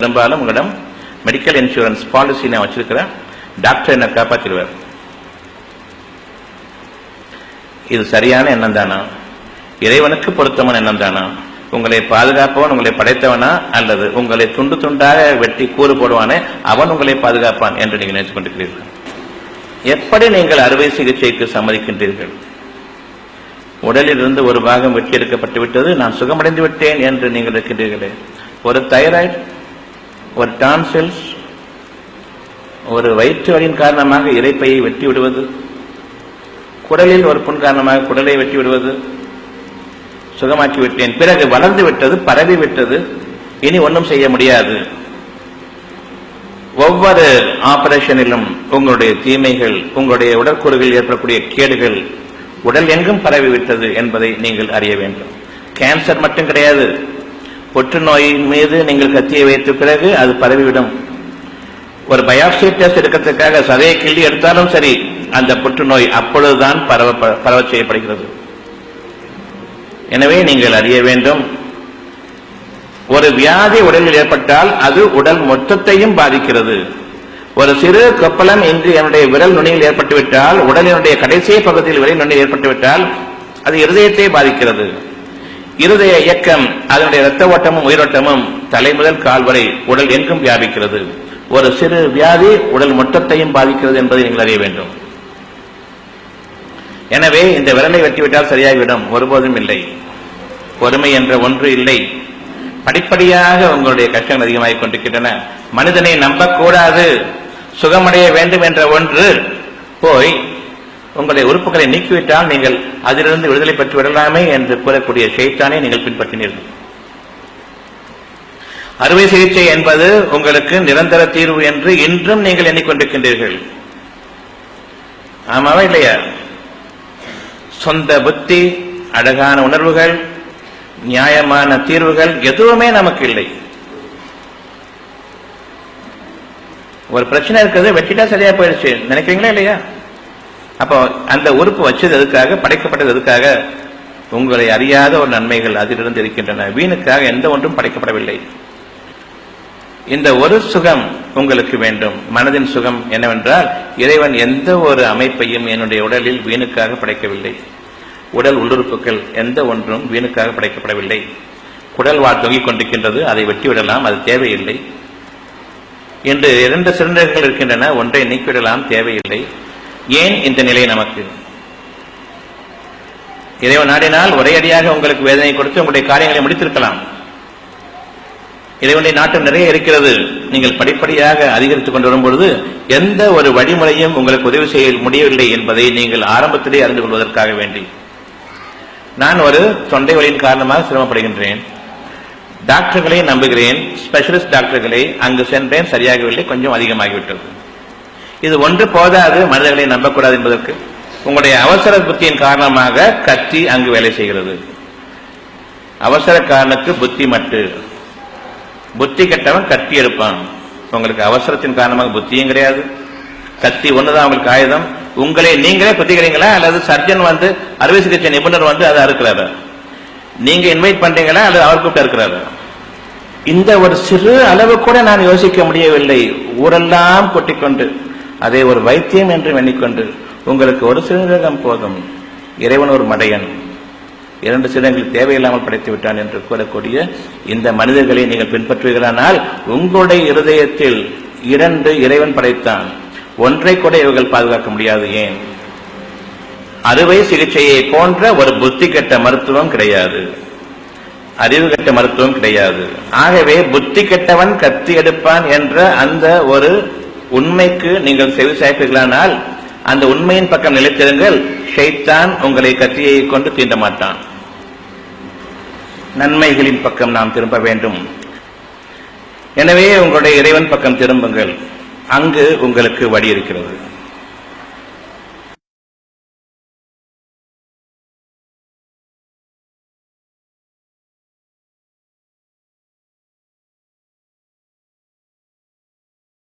பெரும்பாலும் உங்களிடம் medical insurance policy நான் வச்சிருக்கிறேன் டாக்டர் என்ன காப்பாற்றிடுவார் இது சரியான எண்ணம் தானா? இறைவனுக்கு பொருத்தமான எண்ணம் தானா? உங்களை பாதுகாப்பவன் உங்களை படைத்தவனா? அல்லது உங்களை துண்டு துண்டாக வெட்டி கூறு போடுவானே அவன் உங்களை பாதுகாப்பான் என்று நீங்கள் நினைத்துக் கொண்டிருக்கிறீர்கள். எப்படி நீங்கள் அறுவை சிகிச்சைக்கு சம்மதிக்கின்றீர்கள்? உடலில் இருந்து ஒரு பாகம் வெட்டி எடுக்கப்பட்டு விட்டது நான் சுகமடைந்து விட்டேன் என்று நீங்கள் இருக்கின்றீர்களே ஒரு தைராய்டு ஒரு டான்செல்ஸ் ஒரு வயிற்று வலியின் காரணமாக இறைப்பையை வெட்டி விடுவது குடலில் ஒரு புண் காரணமாக குடலை வெட்டி விடுவது சுகமாக்கி விட்டேன் பிறகு வளர்ந்து விட்டது பரவி விட்டது இனி ஒன்றும் செய்ய முடியாது. ஒவ்வொரு ஆபரேஷனிலும் உங்களுடைய தீமைகள் உங்களுடைய உடற்கூறுகளில் ஏற்படக்கூடிய கேடுகள் உடல் எங்கும் பரவி விட்டது என்பதை நீங்கள் அறிய வேண்டும். கேன்சர் மட்டும் கிடையாது. புற்றுநோயின் மீது நீங்கள் கத்தியை வைத்த பிறகு அது பரவிவிடும். ஒரு பயாப்சி டெஸ்ட் எடுக்கிறதுக்காக சதையை கிள்ளி எடுத்தாலும் சரி அந்த புற்றுநோய் அப்பொழுதுதான் பரவ பரவ செய்யப்படுகிறது. எனவே நீங்கள் அறிய வேண்டும் ஒரு வியாதி உடலில் ஏற்பட்டால் அது உடல் மொத்தத்தையும் பாதிக்கிறது. ஒரு சிறு கொப்பளம் இன்று என்னுடைய விரல் நுனியில் ஏற்பட்டுவிட்டால் உடலினுடைய கடைசி பகுதியில் விரல் நுனி ஏற்பட்டுவிட்டால் அது இருதயத்தை பாதிக்கிறது. இருதய இயக்கம் அதனுடைய இரத்த ஓட்டமும் உயிரோட்டமும் தலை முதல் கால் வரை உடல் எங்கும் வியாபிக்கிறது. ஒரு சிறு வியாதி உடல் மொத்தத்தையும் பாதிக்கிறது என்பதை நீங்கள் அறிய வேண்டும். எனவே இந்த விரலை வெட்டிவிட்டால் சரியாகிவிடும். ஒருபோதும் இல்லை. பொறுமை என்ற ஒன்று இல்லை. படிப்படியாக உங்களுடைய கஷ்டங்கள் அதிகமாகிக் கொண்டிருக்கின்றன. மனிதனை நம்பக்கூடாது. சுகமடைய வேண்டும் என்ற ஒன்று போய் உங்களுடைய உறுப்புகளை நீக்கிவிட்டால் நீங்கள் அதிலிருந்து விடுதலை பெற்று விடலாமே என்று கூறக்கூடிய ஷெய்தானை நீங்கள் பின்பற்றினீர்கள். அறுவை சிகிச்சை என்பது உங்களுக்கு நிரந்தர தீர்வு என்று இன்றும் நீங்கள் எண்ணிக்கொண்டிருக்கின்றீர்கள். ஆமாவா இல்லையா? சொந்த புத்தி அழகான உணர்வுகள் நியாயமான தீர்வுகள் எதுவுமே நமக்கு இல்லை. ஒரு பிரச்சனை இருக்கிறது வெட்டிட்டா சரியா போயிடுச்சு. நினைக்கிறீங்களா இல்லையா? அப்போ அந்த உறுப்பு வச்சது எதுக்காக படைக்கப்பட்டது எதுக்காக உங்களை அறியாத ஒரு நன்மைகள் அதிலிருந்து இருக்கின்றன. வீணுக்காக எந்த ஒன்றும் படைக்கப்படவில்லை. இந்த ஒரு சுகம் உங்களுக்கு வேண்டும். மனதின் சுகம் என்னவென்றால் இறைவன் எந்த ஒரு அமைப்பையும் என்னுடைய உடலில் வீணுக்காக படைக்கவில்லை. உடல் உள்ளுறுப்புகள் எந்த ஒன்றும் வீணுக்காக படைக்கப்படவில்லை. குடல் வாழ் தொங்கிக் கொண்டிருக்கின்றது அதை வெட்டிவிடலாம் அது தேவையில்லை. இன்று இரண்டு சிலிண்டர்கள் இருக்கின்றன ஒன்றை நீக்கிவிடலாம் தேவையில்லை. ஏன் இந்த நிலை நமக்கு? இறைவன் நாடினால் ஒரே அடியாக உங்களுக்கு வேதனை கொடுத்து உங்களுடைய காரியங்களை முடித்திருக்கலாம். இறைவனுடைய நாட்டம் நிறைய இருக்கிறது. நீங்கள் படிப்படியாக அதிகரித்துக் கொண்டு வரும்பொழுது எந்த ஒரு வழிமுறையும் உங்களுக்கு உதவி செய்ய முடியவில்லை என்பதை நீங்கள் ஆரம்பத்திலே அறிந்து கொள்வதற்காக வேண்டி. நான் ஒரு தொண்டை வழியின் காரணமாக சிரமப்படுகின்றேன். டாக்டர்களை நம்புகிறேன். ஸ்பெஷலிஸ்ட் டாக்டர்களை அங்கு சென்றேன். சரியாகவில்லை. கொஞ்சம் அதிகமாகிவிட்டது. இது ஒன்று போதாது மனிதர்களை நம்பக்கூடாது என்பதற்கு. உங்களுடைய அவசர புத்தியின் காரணமாக கத்தி அங்கு வேலை செய்கிறது. அவசர காரணத்துக்கு புத்தி மட்டு. புத்தி கெட்டவன் கத்தி எடுப்பான். உங்களுக்கு அவசரத்தின் காரணமாக புத்தியும் கிடையாது. கத்தி ஒண்ணுதான் உங்களுக்கு ஆயுதம். உங்களை நீங்களே குத்திக்கிறீங்களா? அல்லது சர்ஜன் வந்து அறுவை சிகிச்சை நிபுணர் வந்து அதை அறுக்கிறாரு? நீங்க இன்வைட் பண்றீங்களா? அல்லது அவர் கூப்பிட்டு இருக்கிறாரு இந்த ஒரு சிறு அளவு கூட நான் யோசிக்க முடியவில்லை. ஊரெல்லாம் கொட்டிக்கொண்டு. அதை ஒரு வைத்தியம் என்று எண்ணிக்கொண்டு உங்களுக்கு ஒரு சிறுநீரகம் போதும். இறைவன் ஒரு மடையன். இரண்டு சிறங்கள் தேவையில்லாமல் படைத்து விட்டான் என்று கூறக்கூடிய இந்த மனிதர்களை நீங்கள் பின்பற்றுவீர்களானால் உங்களுடைய இருதயத்தில் இரண்டு இறைவன் படைத்தான். ஒன்றை கூட இவர்கள் பாதுகாக்க முடியாது ஏன்? அறுவை சிகிச்சையை போன்ற ஒரு புத்தி கெட்ட மருத்துவம் கிடையாது. அறிவு கெட்ட மருத்துவம் கிடையாது. ஆகவே புத்தி கெட்டவன் கத்தி எடுப்பான் என்ற அந்த ஒரு உண்மைக்கு நீங்கள் செவி சாய்ப்பீர்களானால் அந்த உண்மையின் பக்கம் நிலைத்திருங்கள். ஷைத்தான் உங்களை கத்தியை கொண்டு தீண்ட மாட்டான் நன்மைகளின் பக்கம் நாம் திரும்ப வேண்டும். எனவே உங்களுடைய இறைவன் பக்கம் திரும்புங்கள். அங்கு உங்களுக்கு வழி இருக்கிறது.